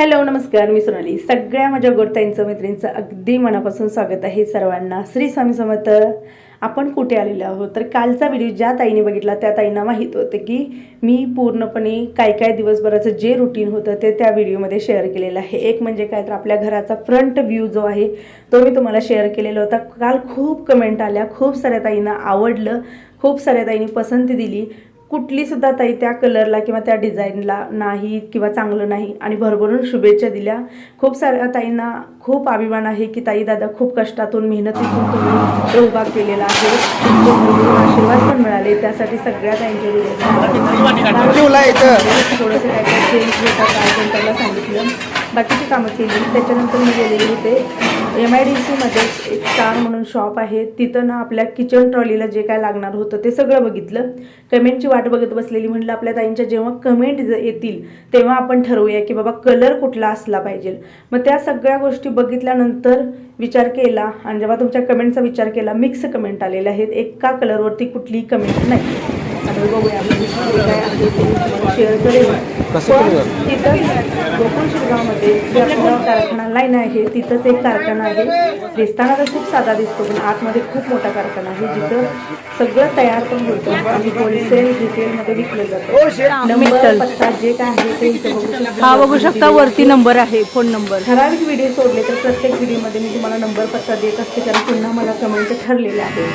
Hello नमस्कार मी सोनाली. सगळ्या माझ्या गोडताईंचं मैत्रिणींचं अगदी मनापासून स्वागत आहे सर्वांना. श्री स्वामी समर्थ. आपण कुठे आलेलो आहोत? तर कालचा व्हिडिओ ज्या ताईने बघितला त्या ताईंना माहीत होतं की मी पूर्णपणे काय काय दिवसभराचं जे रुटीन होतं ते त्या व्हिडिओमध्ये शेअर केलेलं आहे. एक म्हणजे काय तर आपल्या घराचा फ्रंट व्ह्यू जो आहे तो मी तुम्हाला शेअर केलेला होता. काल खूप कमेंट आल्या खूप साऱ्या ताईंना आवडलं खूप साऱ्या ताईंनी पसंती दिली. कुठली सुद्धा ताई त्या कलरला किंवा त्या डिझाईनला नाही किंवा चांगलं नाही. आणि भरभरून शुभेच्छा दिल्या. खूप साऱ्या ताईंना खूप अभिमान आहे की ताई दादा खूप कष्टातून मेहनतीतून तुम्ही उभा केलेला आहे. आशीर्वाद पण मिळाले. त्यासाठी सगळ्या ताईंचे. थोडंसं काय काय चेंज होतं काय पण त्याला सांगितलं. बाकीची कामं केली. त्याच्यानंतर मी गेलेले होते एम आय डी सीमध्ये एक स्टार म्हणून शॉप आहे. तिथं ना आपल्या किचन ट्रॉलीला जे काय लागणार होतं ते सगळं बघितलं. कमेंटची वाट बघत बसलेली म्हटलं आपल्या ताईंच्या जेव्हा कमेंट येतील तेव्हा आपण ठरवूया की बाबा कलर कुठला असला पाहिजे. मग त्या सगळ्या गोष्टी बघितल्यानंतर विचार केला आणि जेव्हा तुमच्या कमेंटचा विचार केला मिक्स कमेंट आलेले आहेत. एका कलरवरती कुठलीही कमेंट नाही. गोकुळ शिरगावमध्ये कारखाना लाईन आहे तिथंच एक कारखाना आहे. दिसताना तर खूप साधा दिसतो पण आतमध्ये खूप मोठा कारखाना आहे जिथं सगळं तयार पण होतं आणि होलसेल रिटेलमध्ये विकलं जातं. नंबर पत्ता जे काय आहे ते इथं बघू शकता. हा बघू शकता वरती नंबर आहे फोन नंबर ठराविक व्हिडिओ सोडले तर प्रत्येक व्हिडिओमध्ये मी तुम्हाला नंबर पत्ता देत असते कारण पुन्हा मला कमेंट ठरलेले आहे.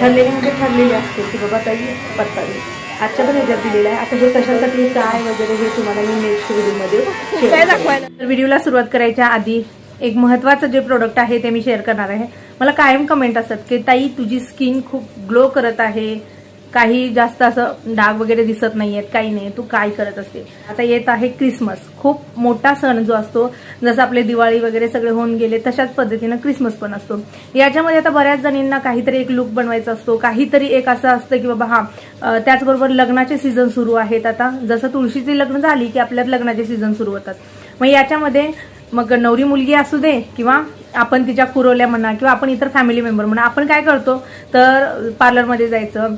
ठरलेले म्हणजे ठरलेले असते की बाबा ताई पत्ता दे आजच्या पण ह्याच्यात दिलेला आहे. आता हे कशासाठी काय वगैरे हे तुम्हाला मी नेक्स्ट व्हिडिओमध्ये काय दाखवायला? तर व्हिडिओला सुरुवात करायच्या आधी एक महत्त्वाचं जे प्रोडक्ट आहे ते मी शेअर करणार आहे. मला कायम कमेंट असतात की ताई तुझी स्किन खूप ग्लो करत आहे. काही जास्त असं डाग वगैरे दिसत नाहीयेत काही नाही. तू काय करत असते? आता येत आहे क्रिसमस खूप मोठा सण जो असतो जसं आपले दिवाळी वगैरे सगळे होऊन गेले तशाच पद्धतीनं क्रिसमस पण असतो. याच्यामध्ये आता बऱ्याच जणींना काहीतरी एक लुक बनवायचा असतो. काहीतरी एक असं असतं की बाबा हा त्याचबरोबर लग्नाचे सीझन सुरू आहेत आता. जसं तुळशीची लग्न झाली की आपल्यात लग्नाचे सीझन सुरू होतात. मग याच्यामध्ये मग नवरी मुलगी असू दे किंवा आपण तिच्या कुरवल्या म्हणा किंवा आपण इतर फॅमिली मेंबर म्हणा आपण काय करतो? तर पार्लरमध्ये जायचं.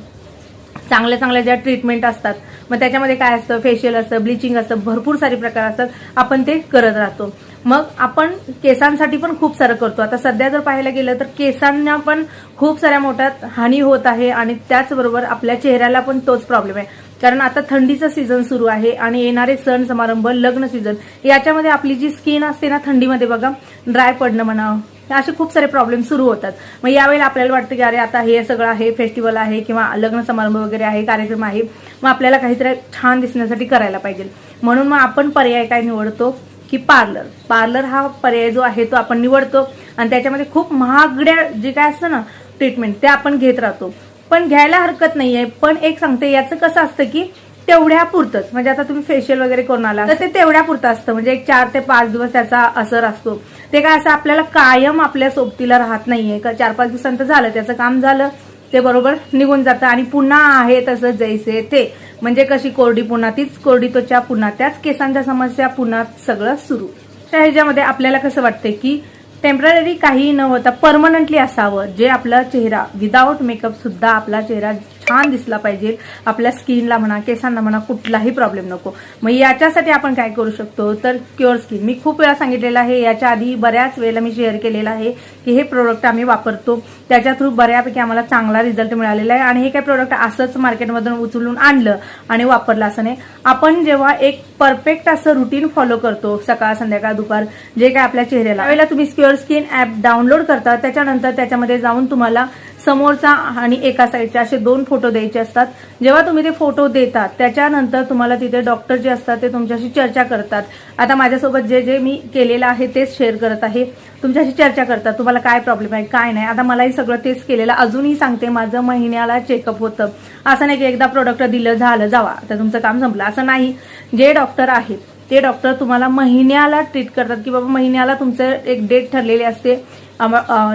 चांगल्या चांगल्या ज्या ट्रीटमेंट असतात मग त्याच्यामध्ये काय असतं फेशियल असतं ब्लिचिंग असतं भरपूर सारे प्रकार असतात आपण ते करत राहतो. मग आपण केसांसाठी पण खूप सारं करतो. आता सध्या जर पाहायला गेलं तर केसांना पण खूप साऱ्या मोठ्यात हानी होत आहे आणि त्याचबरोबर आपल्या चेहऱ्याला पण तोच प्रॉब्लेम आहे. कारण आता थंडीचं सीझन सुरू आहे आणि येणारे सण समारंभ लग्न सीझन याच्यामध्ये आपली जी स्किन असते ना थंडीमध्ये बघा ड्राय पडणं म्हणा असे खूप सारे प्रॉब्लेम सुरू होतात. मग यावेळेला आपल्याला वाटतं की अरे आता हे सगळं आहे फेस्टिवल आहे किंवा लग्न समारंभ वगैरे आहे कार्यक्रम आहे मग आपल्याला काहीतरी छान दिसण्यासाठी करायला पाहिजे. म्हणून मग आपण पर्याय काय निवडतो? की पार्लर पार्लर हा पर्याय जो आहे तो आपण निवडतो आणि त्याच्यामध्ये खूप महागड्या जे काय असतं ना ट्रीटमेंट ते आपण घेत राहतो. पण घ्यायला हरकत नाहीये. पण एक सांगते याचं कसं असतं की तेवढ्या पुरतच म्हणजे आता तुम्ही फेशियल वगैरे करून आला तर ते तेवढ्या पुरतं असतं. म्हणजे एक चार ते पाच दिवस त्याचा असर असतो. ते काय असं आपल्याला कायम आपल्या सोबतीला राहत नाहीये. का चार पाच दिवसांत झालं त्याचं काम झालं ते बरोबर निघून जातं. आणि पुन्हा आहे तसं जैसे ते म्हणजे कशी कोरडी पुन्हा तीच कोरडी त्वचा पुन्हा त्याच केसांच्या समस्या पुन्हा सगळं सुरू. त्या ह्याच्यामध्ये आपल्याला कसं वाटतंय की टेंपररी काही न होता परमनंटली असावं. जे आपला चेहरा विदाऊट मेकअप सुद्धा आपला चेहरा छान दिसला पाहिजे. आपल्या स्किनला म्हणा केसांना म्हणा कुठलाही प्रॉब्लेम नको. मग याच्यासाठी आपण काय करू शकतो? तर क्युअर स्किन मी खूप वेळा सांगितलेलं आहे याच्या आधी बऱ्याच वेळेला मी शेअर केलेलं आहे की हे प्रोडक्ट आम्ही वापरतो. त्याच्या थ्रू बऱ्यापैकी आम्हाला चांगला रिझल्ट मिळालेला आहे आणि हे काही प्रोडक्ट असंच मार्केटमधून उचलून आणलं आणि वापरलं असं नाही. आपण जेव्हा एक परफेक्ट असं रुटीन फॉलो करतो सकाळ संध्याकाळ दुपार जे काय आपल्या चेहऱ्याला. वेळेला तुम्ही स्क्युअर स्किन ॲप डाउनलोड करता त्याच्यानंतर त्याच्यामध्ये जाऊन तुम्हाला समोरचा आणि एका साईडचे असे दोन फोटो द्यायचे असतात. जेव्हा तुम्ही ते फोटो देतात त्याच्यानंतर तुम्हाला तिथे डॉक्टर जे असतात ते तुमच्याशी चर्चा करतात. आता माझ्यासोबत जे जे मी केलेलं आहे तेच शेअर करत आहे. तुमच्याशी चर्चा करतात तुम्हाला काय प्रॉब्लेम आहे काय नाही. आता मलाही सगळं तेच केलेलं अजूनही सांगते माझं महिन्याला चेकअप होतं. असं नाही की एकदा प्रोडक्ट दिलं झालं जावा. आता तुमचं काम संपलं. असं नाही. जे डॉक्टर आहेत ते डॉक्टर तुम्हाला महिन्याला ट्रीट करतात. की बाबा महिन्याला तुमचं एक डेट ठरलेली असते.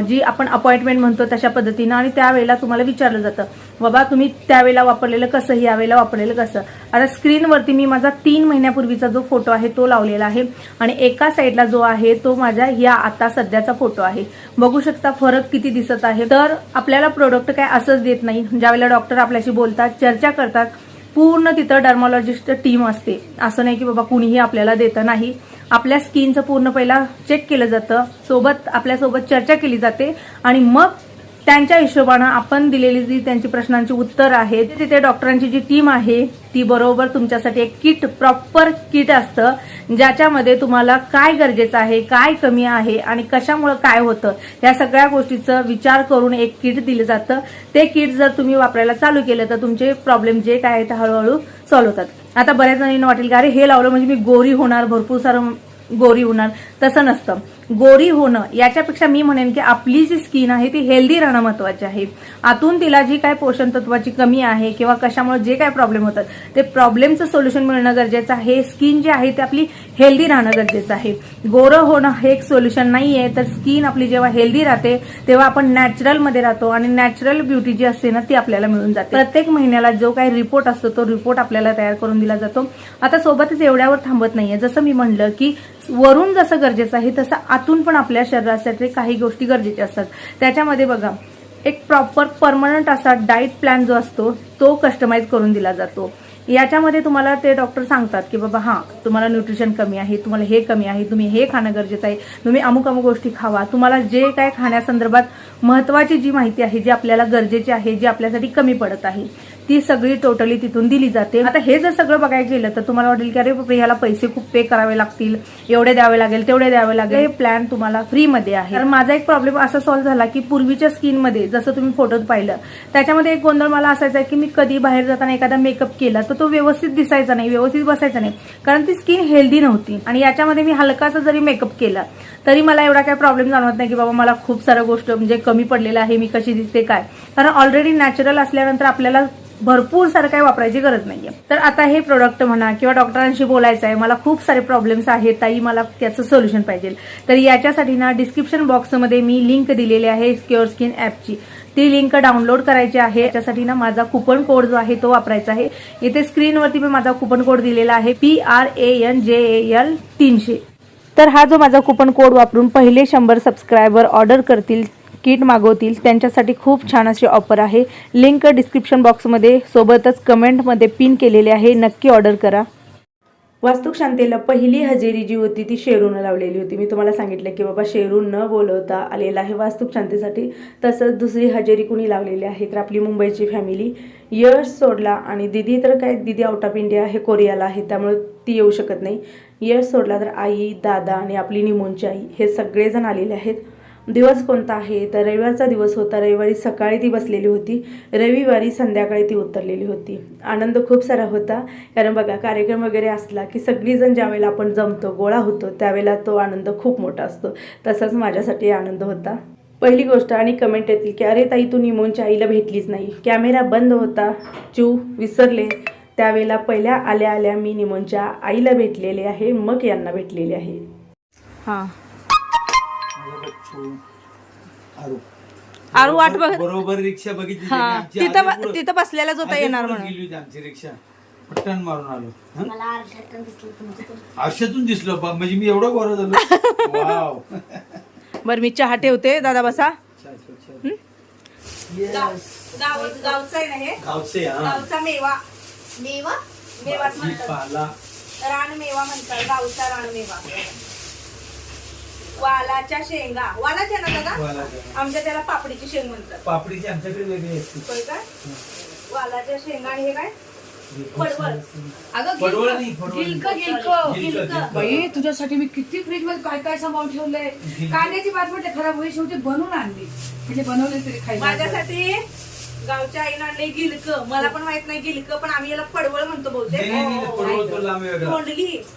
जी आपण अपॉइंटमेंट म्हणतो तशा पद्धतीनं आणि त्यावेळेला तुम्हाला विचारलं जातं बाबा तुम्ही त्यावेळेला वापरलेलं कसं? यावेळेला वापरलेलं कसं? आता स्क्रीनवरती मी माझा तीन महिन्यापूर्वीचा जो फोटो आहे तो लावलेला आहे आणि एका साईडला जो आहे तो माझ्या या आता सध्याचा फोटो आहे. बघू शकता फरक किती दिसत आहे. तर आपल्याला प्रोडक्ट काय असंच देत नाही. ज्यावेळेला डॉक्टर आपल्याशी बोलतात चर्चा करतात पूर्ण तिथं डर्मॉलॉजिस्ट टीम असते. असं नाही की बाबा कुणीही आपल्याला देतं नाही. आपल्या स्किनचं पूर्ण पहिला चेक केलं जातं. सोबत आपल्यासोबत चर्चा केली जाते. आणि मग त्यांच्या हिशोबानं आपण दिलेली जी त्यांची प्रश्नांची उत्तर आहेत तिथे डॉक्टरांची जी टीम आहे ती बरोबर तुमच्यासाठी एक किट प्रॉपर किट असतं ज्याच्यामध्ये तुम्हाला काय गरजेचं आहे काय कमी आहे आणि कशामुळे काय होतं या सगळ्या गोष्टीचं विचार करून एक किट दिलं जातं. ते किट जर तुम्ही वापरायला चालू केलं तर तुमचे प्रॉब्लेम जे काय आहेत ते हळूहळू सॉल्व्ह होतात. आता बऱ्याच जणांना वाटेल की अरे हे लावलं म्हणजे मी गोरी होणार भरपूर सारं गोरी होणार. तसं नसतं. गोरी होणं याच्यापेक्षा मी म्हणेन की आपली जी स्किन आहे ती हेल्दी राहणं महत्वाची आहे. आतून तिला जी काय पोषण तत्वाची कमी आहे किंवा कशामुळे जे काय प्रॉब्लेम होतात ते प्रॉब्लेमचं सोल्युशन मिळणं गरजेचं आहे. स्किन जी आहे ती आपली हेल्दी राहणं गरजेचं आहे. गोरं होणं हे एक सोल्युशन नाही आहे तर स्किन आपली जेव्हा हेल्दी राहते तेव्हा आपण नॅचरलमध्ये राहतो आणि नॅचरल ब्युटी जी असते ना ती आपल्याला मिळून जाते. प्रत्येक महिन्याला जो काही रिपोर्ट असतो तो रिपोर्ट आपल्याला तयार करून दिला जातो. आता सोबतच एवढ्यावर थांबत नाहीये. जसं मी म्हणलं की वरून जसं गरजेचं आहे तसं आतून पण आपल्या शरीरासाठी काही गोष्टी गरजेच्या असतात. त्याच्यामध्ये बघा एक प्रॉपर परमनंट असा डाईट प्लॅन जो असतो तो कस्टमाइज करून दिला जातो. याच्यामध्ये तुम्हाला ते डॉक्टर सांगतात की बाबा हां तुम्हाला न्यूट्रिशन कमी आहे तुम्हाला हे कमी आहे तुम्ही हे खाणं गरजेचं आहे तुम्ही अमुक अमुक गोष्टी खावा तुम्हाला जे काय खाण्यासंदर्भात महत्वाची जी माहिती आहे जी आपल्याला गरजेची आहे जी आपल्यासाठी कमी पडत आहे ती सगळी टोटली तिथून दिली जाते. आता हे जर सगळं बघायला गेलं तर तुम्हाला वाटेल की अरे बापरे ह्याला पैसे खूप पे करावे लागतील एवढे द्यावे लागेल तेवढे द्यावे लागेल. हे प्लॅन तुम्हाला फ्रीमध्ये आहे. तर माझा एक प्रॉब्लेम असा सॉल्व्ह झाला की पूर्वीच्या स्किनमध्ये जसं तुम्ही फोटोत पाहिलं त्याच्यामध्ये एक गोंधळ मला असायचा की मी कधी बाहेर जाताना एखादा मेकअप केला तर तो व्यवस्थित दिसायचा नाही व्यवस्थित बसायचा नाही. कारण ती स्किन हेल्दी नव्हती. आणि याच्यामध्ये मी हलकासा जरी मेकअप केला तरी मला एवढा काही प्रॉब्लेम जाणवत नाही की बाबा मला खूप साऱ्या गोष्ट म्हणजे कमी पडलेलं आहे मी कशी दिसते काय. कारण ऑलरेडी नॅचरल असल्यानंतर आपल्याला भरपूर सारं काही वापरायची गरज नाहीये. तर आता हे प्रोडक्ट म्हणा किंवा डॉक्टरांशी बोलायचं आहे मला खूप सारे प्रॉब्लेम्स आहेत ताई मला त्याचं सोल्युशन पाहिजे. तर याच्यासाठी ना डिस्क्रिप्शन बॉक्समध्ये मी लिंक दिलेली आहे क्युअर स्किन ॲपची ती लिंक डाउनलोड करायची आहे. त्याच्यासाठी ना माझा कुपन कोड जो आहे तो वापरायचा आहे. इथे स्क्रीनवरती मी माझा कुपन कोड दिलेला आहे पी आर ए एन जे ए एल तीनशे. तर हा जो माझा कुपन कोड वापरून पहिले शंभर सबस्क्रायबर ऑर्डर करतील किट मागवतील. त्यांच्यासाठी खूप छान अशी ऑफर आहे. लिंक डिस्क्रिप्शन बॉक्समध्ये सोबतच कमेंटमध्ये पिन केलेले आहे. नक्की ऑर्डर करा. वास्तुक शांतीला पहिली हजेरी जी होती ती शेरून लावलेली होती. मी तुम्हाला सांगितलं की बाबा शेरून न बोलवता आलेला आहे वास्तुक शांतीसाठी तसंच दुसरी हजेरी कुणी लावलेली आहे तर आपली मुंबईची फॅमिली यश सोडला आणि दिदी तर काय दिदी आउट ऑफ इंडिया हे कोरियाला आहे त्यामुळे ती येऊ शकत नाही. यश सोडला तर आई दादा आणि आपली निमोनची आई हे सगळेजण आलेले आहेत. दिवस कोणता आहे? तर रविवारचा दिवस होता. रविवारी सकाळी ती बसलेली होती. रविवारी संध्याकाळी ती उतरलेली होती. आनंद खूप सारा होता. कारण बघा कार्यक्रम वगैरे असला की सगळीजण ज्यावेळेला आपण जमतो गोळा होतो त्यावेळेला तो आनंद खूप मोठा असतो. तसाच माझ्यासाठी आनंद होता. पहिली गोष्ट आणि कमेंट येतील की अरे ताई तू निमोनच्या आईला भेटलीच नाही. कॅमेरा बंद होता. चू विसरले. त्यावेळेला पहिल्या आल्या आल्या मी निमोनच्या आईला भेटलेले आहे. मग यांना भेटलेले आहे. हां. बच्चू आरू. आरू वाट बघ बरोबर रिक्षा बघितली हा. आमची तिथं आधी पुढं- तिथं बसलेलाच होता आधी येणार पुढं म्हणून. गेली होती आमची रिक्षा. पट्टन मारून आलो. हं? आरशातून दिसलो बा, म्हणजे मी एवढं गोरा झालो. वाव. बरं मी चहा ठेवते. दादा बसा. अच्छा, अच्छा, अच्छा. Yes. गावचा आहे ना हे? गावचे हा. गावचा मेवा. मेवा? मेवाच म्हणतात. रानमेवा म्हणतात. गावचा रानमेवा. वालाच्या शेंगा. वालाच्या ना दादा? वालाच्या. आमच्या त्याला पापडीची शेंग म्हणतात. पापडीची आमच्याकडे वेगळी असते. होय वालाच्या शेंगा आणि हे काय? पडवळ अगं पडवळ गिलक- नाही, पडवळ गिलक नाही. गिलक गिलक, गिलक. बाई तुझ्यासाठी मी किती फ्रीजमध्ये काय काय सामावून ठेवलंय? गिलक. कांद्याची भात म्हटलं खराब होईल शेवटी बनवून आणली. म्हणजे बनवले तरी खायला माझ्यासाठी गावच्या आईनं आणले गिलक. मला पण माहीत नाही गिलक पण आम्ही याला पडवळ म्हणतो बहुतेक. नाही,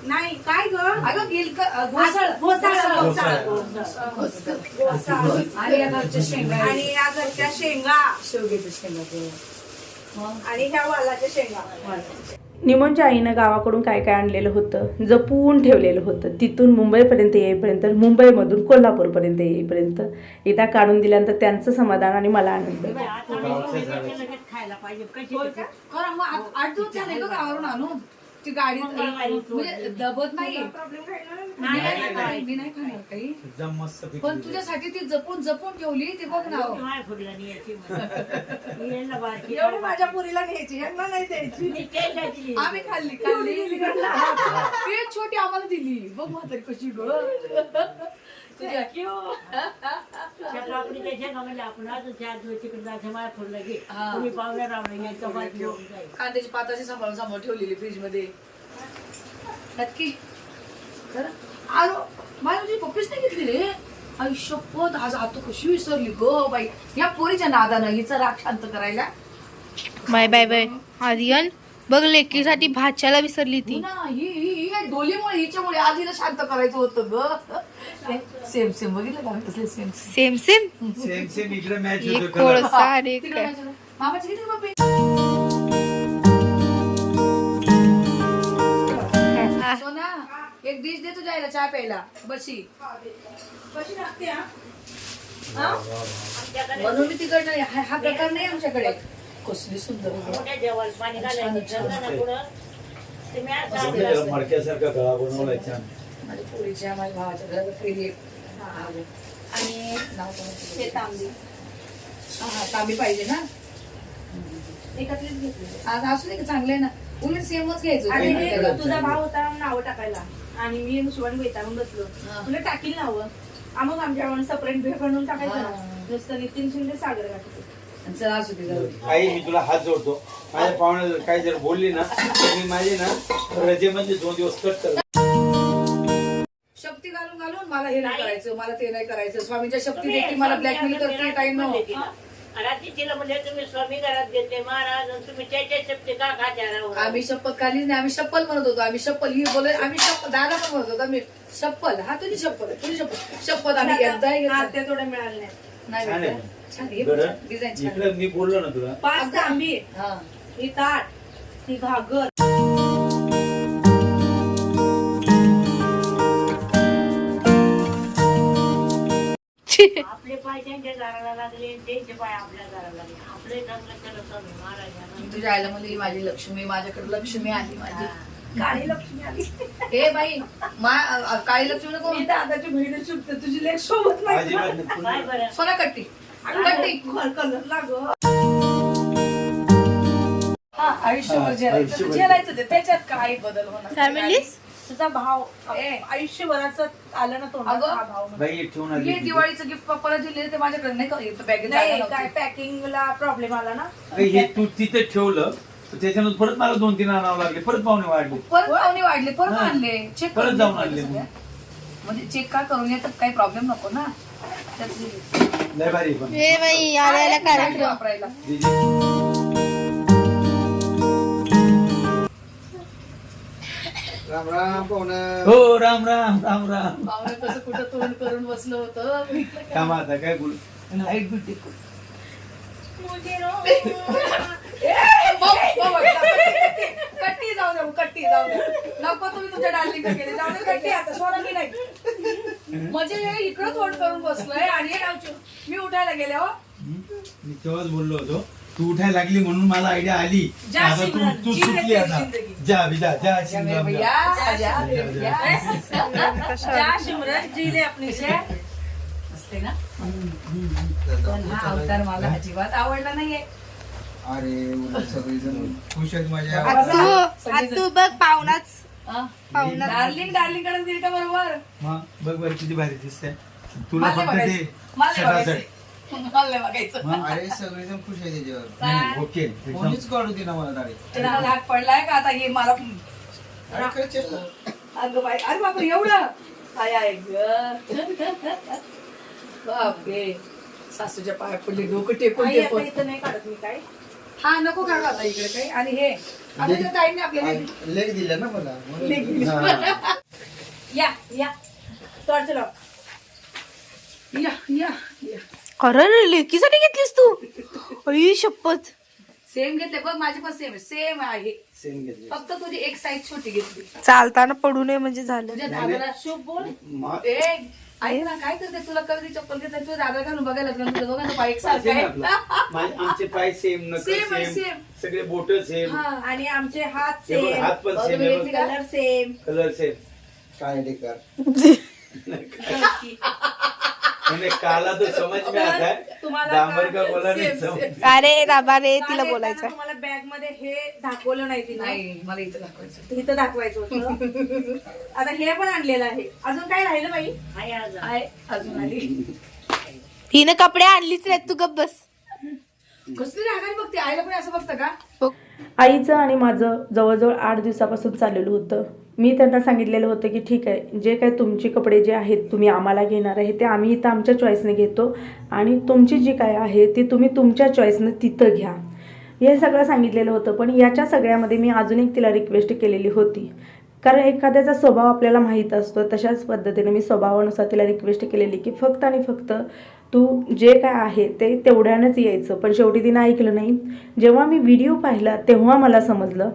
नाही, काय ग? अगं गिलक घोसाळ. घोसाळ, घोसाळ. घोसाळ. आणि या घरच्या शेंगा. आणि या घरच्या शेंगा. शेवग्याच्या शेंगा ते. आणि ह्या वालाच्या शेंगा. निमोनच्या आईनं गावाकडून काय काय आणलेलं होतं जपून ठेवलेलं होतं. तिथून मुंबईपर्यंत येईपर्यंत मुंबईमधून कोल्हापूरपर्यंत येईपर्यंत. एकदा काढून दिल्यानंतर त्यांचं समाधान आणि मला आनंद. गावच्या झाडाची. ती गाडी म्हणजे दबत नाही. नाही मी नाही खाणार काही. एकदम मस्त पण. तुझ्यासाठी ती जपून जपून ठेवली ते बघ ना हो. एवढी माझ्या पुरीला न्यायची यांना नाही द्यायची. आम्ही खाल्ली खाल्ली. ते छोटी आम्हाला दिली. बघ म्हातारी कशी ग. तुझ्या कांद्याची पात अशी सांभाळून सांभाळून ठेवलेली फ्रीजमध्ये नक्की. खरं आलो. माझ्या तुझी पप्पीच नाही घेतली रे. आई शपथ आज आता कशी विसरली ग बाई. या पोरीच्या नादानं हिचा राग शांत करायला. Bye bye bye. आर्यन बघ लेकीसाठी भाच्याला विसरली ही ती. ना ही ही ही. डोलीमुळे हिच्यामुळे आज हिला शांत करायचं होतं ग. सेम सेम बघितलं का? कसले same same same same same इकडे मॅच एक होतो मामाची किती पप्पी. सोना एक डिश दे तुझ्या आईला चहा प्यायला. बशी. म्हणून मी तिकडनं हा हा प्रकार नाही आमच्याकडे. कसली सुंदर. मडक्यासारखा गळा बनवलाय छान. माझ्या पोरीच्या माझ्या भावाच्या घरात पहिली एक आहे. आणि? तांबी. हा तांबी पाहिजे ना? एकत्रित घेतली. आज असू दे का चांगलं आहे ना. उलट सेमच घ्यायचं आणि हे. तुझा भाव होता नावं टाकायला. आणि मी शिवानी वैतागून बसलो. हा. तुला टाकील नावं? आ, मग आमच्या सेपरेट भेळ बनवून टाकायचं हा. ना. नुसतं नितीन शिंदे सागर घातलं आणि चला असू दे जाऊ दे. आई मी तुला हात जोडतो. माझ्या पाहुण्याला काही जर बोलली ना तर मी माझे ना रजेमध्ये दोन दिवस कट कर शक्ती घालून घालून मला हे नाही करायचं मला ते नाही करायचं. स्वामीच्या शक्ती देखील मला ब्लॅकमेल करते नो. रात्री तिला म्हणजे तुम्ही स्वामी घरात गेले महाराज आणि तुम्ही त्याच्या शक्ती का खात्या आम्ही शपथ खालीच नाही आम्ही शप्पल म्हणत होतो. आम्ही शप्पल ही बोल आम्ही शप्पल दादा पण म्हणत होतो आम्ही शप्पल हा तुझी शप्पल आहे, तुझी शपथ शपथ आम्ही एकदा हा, त्या थोड्या मिळाल्या नाही छान नाही आहे. भेटलं. छान बरं. डिझाईन छान इकडे मी बोललो ना तुला. पाच तांबी हा. ही ताट ही घागर. आपले पाय त्यांच्या दाराला लागले त्यांचे पाय आपल्या दाराला लागले. आपले महाराजांना तुझ्या आईला म्हणली माझी लक्ष्मी माझ्याकडे लक्ष्मी आली माझी. काळी लक्ष्मी आली हे बाई मा काळी लक्ष्मी नको मी दादाची बहीण तुझी लेख सोबत नाही अजिबात नाही. काय पुन्हा- बरं सोना कट्टी कट्टी कलर लाग हा आयुष्यभर झेलायचं आयुष्यभर. झेलायचं ते त्याच्यात काही बदल होणार काय तुझा भाव ए. आयुष्यभराचं आलं ना तोंडात अगं. हा भाव म्हणजे. बाई ठेवून आली हे होती. दिवाळीचं गिफ्ट पप्पाला दिले ते माझ्याकडे नाही का इथं बॅगेत नाही काय. पॅकिंगला प्रॉब्लेम आला ना हे तू तिथे ठेवलं तर त्याच्यानंतर परत मला दोन तीन आणावं लागले. परत पाहुणे वाढले. परत पाहुणे वाढले परत हा. आणले. चेक परत जाऊन आणले. म्हणजे चेक का करून येतात काही प्रॉब्लेम नको ना. त्यात लय भारी पण. हे बाई आल्याला कार्यक्रम. वापरायला. राम राम पाहुणं. हो राम राम राम राम. पाहुणे कसं कुठं तोंड करून बसलं होतं? काम आता काय बोल? लाइट बिट कट्टी जाऊ द्या कट्टी जाऊ द्या नको तुम्ही तुमच्या डार्लिंग केले. जाऊ दे कट्टी आता नाही. म्हणजे इकडं तोंड करून बसलोय आणि हे मी उठायला गेले हो. मी तेव्हाच बोललो होतो तू उठायला लागली म्हणून मला आयडिया आली. आता तू तू सुटली आता. जा जा जा. भैया, जा, जा, भैया. जा. शिमरन जीले अपनी से असते ना? पण हा अवतार मला अजिबात आवडला नाहीये. अरे उलट सगळेजण खुश आहेत माझ्या. आतू आतू बघ पाहुणाच? पाहुणा डार्लिंग डार्लिंगकडे का बरोबर? मग बघ बरं किती भारी दिसते तुला मला फक्त ते बघायचं मला सटासट. बघायचं. मला नाही बघायचं. मग? अरे सगळेजण खुश आहे त्याच्यावर नाही, ओके एकदम. कोणीच काढू दे ना मला दाढी. त्याला धाक पडलाय का? आता हे मला अरे खरंच चेष्टा. अगं बाई अरे बापरे एवढं? काय आहे ग. बापरे. सासूच्या पाया पडले डोकं टेकून आई टेकून. इथं नाही काढत मी काय? हा नको काढू आता इकडे काही. आणि हे आता त्या ताईने आपल्याला लेख दिला ना मला. लेख दिली. हा. या या. टॉर्च लाव. या या या. अरे लेकीसाठी घेतलीस तू? अई शपथ. सेम घेतले बघ माझी पण सेम आहे. सेम आहे. सेम घेतली. फक्त तुझी एक साईज छोटी घेतली. चालताना पडू नये म्हणजे झालं. तुझ्या दादाला शुभ बोल. मा- ए ऐक ना काय करते तुला कधी चप्पल घेत नाही तुझ्या दादा घालून बघायला लागलं तुझं बघा ना पाय सारखं आहे. माझे- आमचे पाय सेम नक Same आहे, सेम same. सगळे बोट सेम हा. आणि आमचे हात हे बघ, सेम हात पण same? Colour same colour same काय लेकर मैंने काला तो समझ में आता है तुम्हाला डांबर का का- बोला नाही सेम, समज? सेम. अरे राबा रे तिला बोलायचं. तुम्हाला बॅगमध्ये हे दाखवलं नाही तिला नाही मला इथं दाखवायचं इथं दाखवायचं होतं. आता हे पण आणलेलं आहे. अजून काय राहिलं बाई? आहे अजून. आली. हिनं कपडे आणलीच नाहीत तू गप बस. कसली रागाने बघते? आईला पण असं बघतं का. आईचं आणि माझं जवळजवळ आठ दिवसापासून चाललेलं होतं. मी त्यांना सांगितलेलं होतं की ठीक आहे जे काय तुमचे कपडे जे आहेत तुम्ही आम्हाला घेणार आहे ते आम्ही इथं आमच्या चॉईसने घेतो आणि तुमची जी काय आहे ती तुम्ही तुमच्या चॉईसने तिथं घ्या. हे सगळं सांगितलेलं होतं पण याच्या सगळ्यामध्ये मी अजून एक तिला रिक्वेस्ट केलेली होती. कारण एखाद्याचा स्वभाव आपल्याला माहीत असतो तशाच पद्धतीने मी स्वभावानुसार तिला रिक्वेस्ट केलेली की फक्त आणि फक्त तू जे काय आहे ते तेवढ्यानंच यायचं. पण शेवटी तिनं ऐकलं नाही. जेव्हा मी व्हिडिओ पाहिला तेव्हा मला समजलं.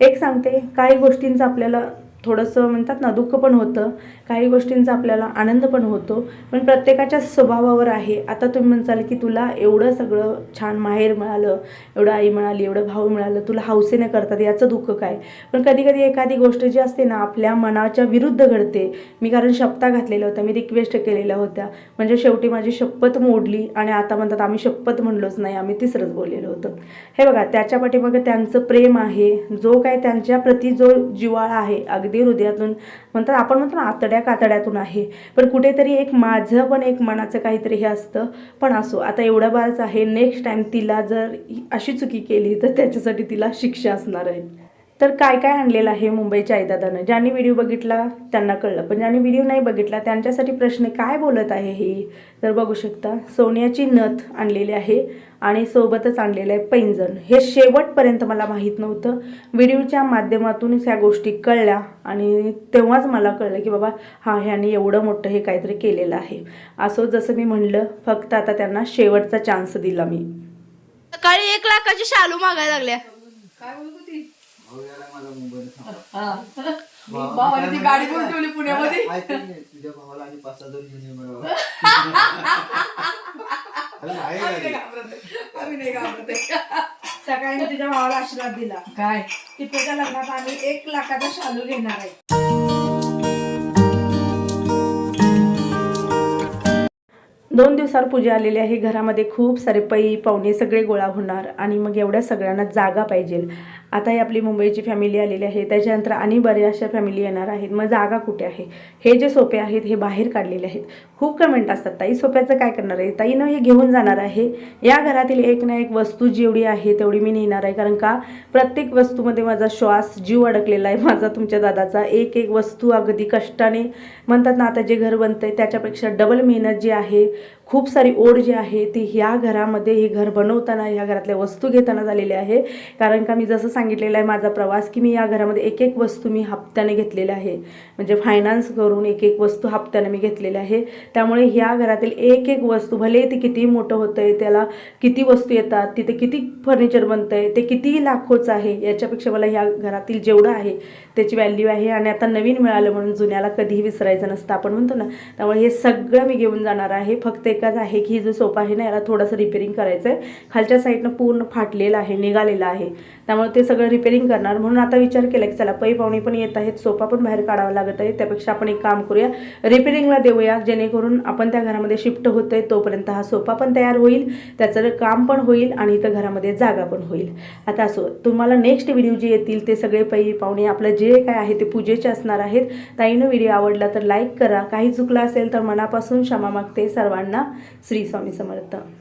एक सांगते काही गोष्टींचं आपल्याला थोडंसं म्हणतात ना दुःख पण होतं. काही गोष्टींचा आपल्याला आनंद पण होतो. पण प्रत्येकाच्या स्वभावावर आहे. आता तुम्ही म्हणसाल की तुला एवढं सगळं छान माहेर मिळालं एवढं आई मिळाली एवढं भाऊ मिळालं तुला हौसेनं करतात याचं दुःख काय? पण कधी कधी एखादी गोष्ट जी असते ना आपल्या मनाच्या विरुद्ध घडते. मी कारण शपथा घातलेल्या होत्या मी रिक्वेस्ट केलेल्या होत्या. म्हणजे शेवटी माझी शपथ मोडली आणि आता म्हणतात आम्ही शपथ म्हणलोच नाही आम्ही तिसरंच बोललेलो होतं. हे बघा त्याच्या पाठीमागे त्यांचं प्रेम आहे. जो काय त्यांच्या प्रती जो जिवाळा आहे अगदी हृदयातून म्हणतात आपण म्हणतो ना आतड्या कातड्यातून आहे. पण कुठेतरी एक माझं पण एक मनाचं काहीतरी हे असतं. पण असो आता एवढं बारच आहे नेक्स्ट टाइम तिला जर अशी चुकी केली तर त्याच्यासाठी तिला शिक्षा असणार आहे. तर काय काय आणलेलं आहे मुंबईच्या आईदादानं? ज्यांनी व्हिडिओ बघितला त्यांना कळलं. पण ज्यांनी व्हिडिओ नाही बघितला त्यांच्यासाठी प्रश्न काय बोलत आहे ही? तर बघू शकता सोन्याची नथ आणलेली आहे आणि सोबतच आणलेलं आहे पैंजण. हे शेवटपर्यंत मला माहीत नव्हतं. व्हिडिओच्या माध्यमातून ह्या गोष्टी कळल्या आणि तेव्हाच मला कळलं की बाबा हां ह्याने एवढं मोठं हे काहीतरी केलेलं आहे. असो जसं मी म्हणलं फक्त आता त्यांना शेवटचा चान्स दिला मी. सकाळी एक लाखाची शालू मागायला लागल्या काय बोलत होती भाऊ याला मला मुंबईला थांब. भावाने ती गाडी करून ठेवली पुण्यामध्ये. तुझ्या भावाला आणि पाच घेऊन ये. सकाळी तुझ्या भावाला आशीर्वाद दिला. काय? लग्नात आम्ही एक लाखाचा शालू घेणार आहे. दोन दिवसावर पूजा आलेली आहे. घरामध्ये खूप सारे पै पाहुणे सगळे गोळा होणार आणि मग एवढ्या सगळ्यांना जागा पाहिजे. आता ही आपली मुंबईची फॅमिली आलेली आहे. त्याच्यानंतर आणि बऱ्याचशा फॅमिली येणार आहेत. मग जागा कुठे आहे? हे जे सोपे आहेत हे बाहेर काढलेले आहेत. खूप कमेंट असतात. ताई सोप्याचं काय करणार आहे? ताईनं हे घेऊन जाणार आहे. या घरातील एक ना एक वस्तू जेवढी आहे तेवढी मी नेणार आहे. कारण का? प्रत्येक वस्तूमध्ये माझा श्वास जीव अडकलेला आहे. माझा तुमच्या दादाचा एक एक वस्तू अगदी कष्टाने म्हणतात ना आता जे घर बनतंय त्याच्यापेक्षा डबल मेहनत जी आहे खूप सारी ओढ जी आहे ती ह्या घरामध्ये हे घर बनवताना ह्या घरातल्या वस्तू घेताना झालेली आहे. कारण का मी जसं सांगितलेलं आहे माझा प्रवास की मी या घरामध्ये एक एक वस्तू मी हप्त्याने घेतलेल्या आहे. म्हणजे फायनान्स करून एक एक वस्तू हप्त्याने मी घेतलेल्या आहे. त्यामुळे ह्या घरातील एक एक वस्तू भले ते किती मोठं होतं आहे त्याला किती वस्तू येतात तिथे किती फर्निचर बनतं आहे ते किती लाखोचं आहे याच्यापेक्षा मला ह्या घरातील जेवढं आहे त्याची व्हॅल्यू आहे. आणि आता नवीन मिळालं म्हणून जुन्याला कधीही विसरायचं नसतं आपण म्हणतो ना. त्यामुळे हे सगळं मी घेऊन जाणार आहे. फक्त एकच आहे की जो सोफा आहे ना याला थोडंसं रिपेरिंग करायचं आहे खालच्या साईडनं पूर्ण फाटलेलं आहे निघालेलं आहे. त्यामुळे ते सगळं रिपेरिंग करणार. म्हणून आता विचार केला की चला पै पाहुणे पण येत आहेत सोफा पण बाहेर काढावा लागत आहे. त्यापेक्षा आपण एक काम करूया. रिपेरिंगला देऊया जेणेकरून आपण त्या घरामध्ये शिफ्ट होतोय तोपर्यंत हा सोफा पण तयार होईल. त्याचं काम पण होईल आणि इथं घरामध्ये जागा पण होईल. आता असो तुम्हाला नेक्स्ट व्हिडिओ जे येतील ते सगळे पै पाहुणे आपलं जे काय आहे ते पूजेचे असणार आहेत. ताईनं व्हिडिओ आवडला तर लाईक करा. काही चुकलं असेल तर मनापासून क्षमा मागते सर्वांना. श्री स्वामी समर्थ.